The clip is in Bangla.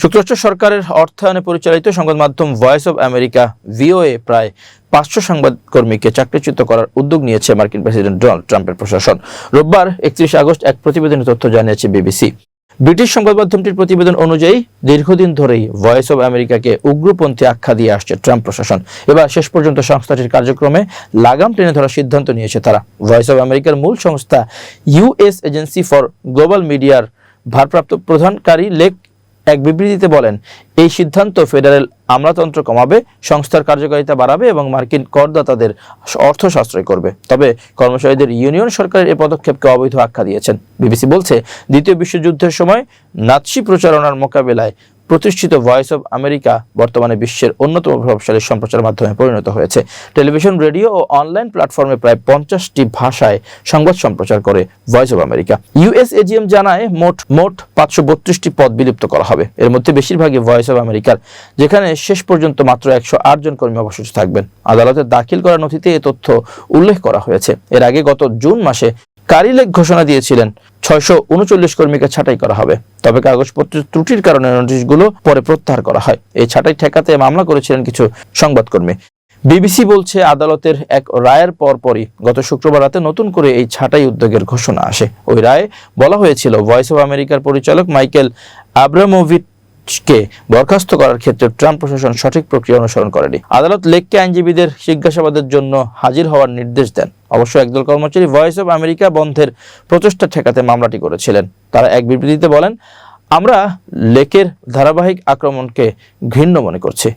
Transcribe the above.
যুক্তরাষ্ট্র সরকারের অর্থায়নে পরিচালিত সংবাদ মাধ্যম ভয়েস অব আমেরিকা ভিওএ প্রায় পাঁচশো সংবাদকর্মীকে চাকরিচ্যুত করার উদ্যোগ নিয়েছে মার্কিন প্রেসিডেন্ট ডোনাল্ড ট্রাম্পের প্রশাসন। রোববার একত্রিশ আগস্ট এক প্রতিবেদনে তথ্য জানিয়েছে বিবিসি। ব্রিটিশ সংবাদ মাধ্যমটির প্রতিবেদন অনুযায়ী দীর্ঘদিন ধরেই ভয়েস অব আমেরিকাকে উগ্রপন্থী আখ্যা দিয়ে আসছে ট্রাম্প প্রশাসন। এবার শেষ পর্যন্ত সংস্থাটির কার্যক্রমে লাগাম টেনে ধরার সিদ্ধান্ত নিয়েছে তারা। ভয়েস অব আমেরিকার মূল সংস্থা ইউএস এজেন্সি ফর গ্লোবাল মিডিয়ার ভারপ্রাপ্ত প্রধানকারী লেক এক বিবৃতিতে বলেন, এই সিদ্ধান্ত ফেডারেল আমলাতন্ত্র কমাবে, সংস্থার কার্যকারিতা বাড়াবে এবং মার্কিন করদাতাদের অর্থ সাশ্রয় করবে। তবে কর্মচারীদের ইউনিয়ন সরকারের এ পদক্ষেপকে অবৈধ আখ্যা দিয়েছেন। বিবিসি বলছে, দ্বিতীয় বিশ্বযুদ্ধের সময় নাৎসি প্রচারণার মোকাবেলায় প্রতিষ্ঠিত ভয়েস অব আমেরিকা বর্তমানে বিশ্বের অন্যতম প্রভাবশালী সম্প্রচার মাধ্যমে পরিণত হয়েছে। টেলিভিশন, রেডিও ও অনলাইন প্ল্যাটফর্মে প্রায় পঞ্চাশটি ভাষায় সংবাদ সম্প্রচার করে Voice of America US AGM জানায়, মোট মোট পাঁচশো বত্রিশটি পদ বিলুপ্ত করা হবে। এর মধ্যে বেশিরভাগই ভয়েস অব আমেরিকার যেখানে শেষ পর্যন্ত মাত্র একশো আট জন কর্মী অবশিষ্ট থাকবেন। আদালতে দাখিল করা নথিতে এ তথ্য উল্লেখ করা হয়েছে। এর আগে গত জুন মাসে কারিলেক ঘোষণা দিয়েছিলেন। ছয়শো উনচল্লিশ কর্মীকে ছাঁটাই করা হবে। তবে কাগজপত্রের ত্রুটির কারণে নোটিশগুলো পরে প্রত্যাহার করা হয়। এই ছাঁটাই ঠেকাতে মামলা করেছিলেন কিছু সংবাদকর্মী। বিবিসি বলছে, আদালতের এক রায়ের পরপরই গত শুক্রবার রাতে নতুন করে এই ছাঁটাই উদ্যোগের ঘোষণা আসে। ওই রায়ে বলা হয়েছিল, ভয়েস অব আমেরিকার পরিচালক মাইকেল আব্রামোভিচকে বরখাস্ত করার ক্ষেত্রে ট্রাম্প প্রশাসন সঠিক প্রক্রিয়া অনুসরণ করেনি। আদালত লেককে আইনজীবীদের জিজ্ঞাসাবাদের জন্য হাজির হওয়ার নির্দেশ দেন। অবশ্য একদল কর্মচারী ভয়েস অব আমেরিকা বন্ধের প্রচেষ্টা ঠেকাতে মামলাটি করেছিলেন। তারা এক বিবৃতিতে বলেন, আমরা লেকের ধারাবাহিক আক্রমণকে ঘৃণ্য মনে করছি।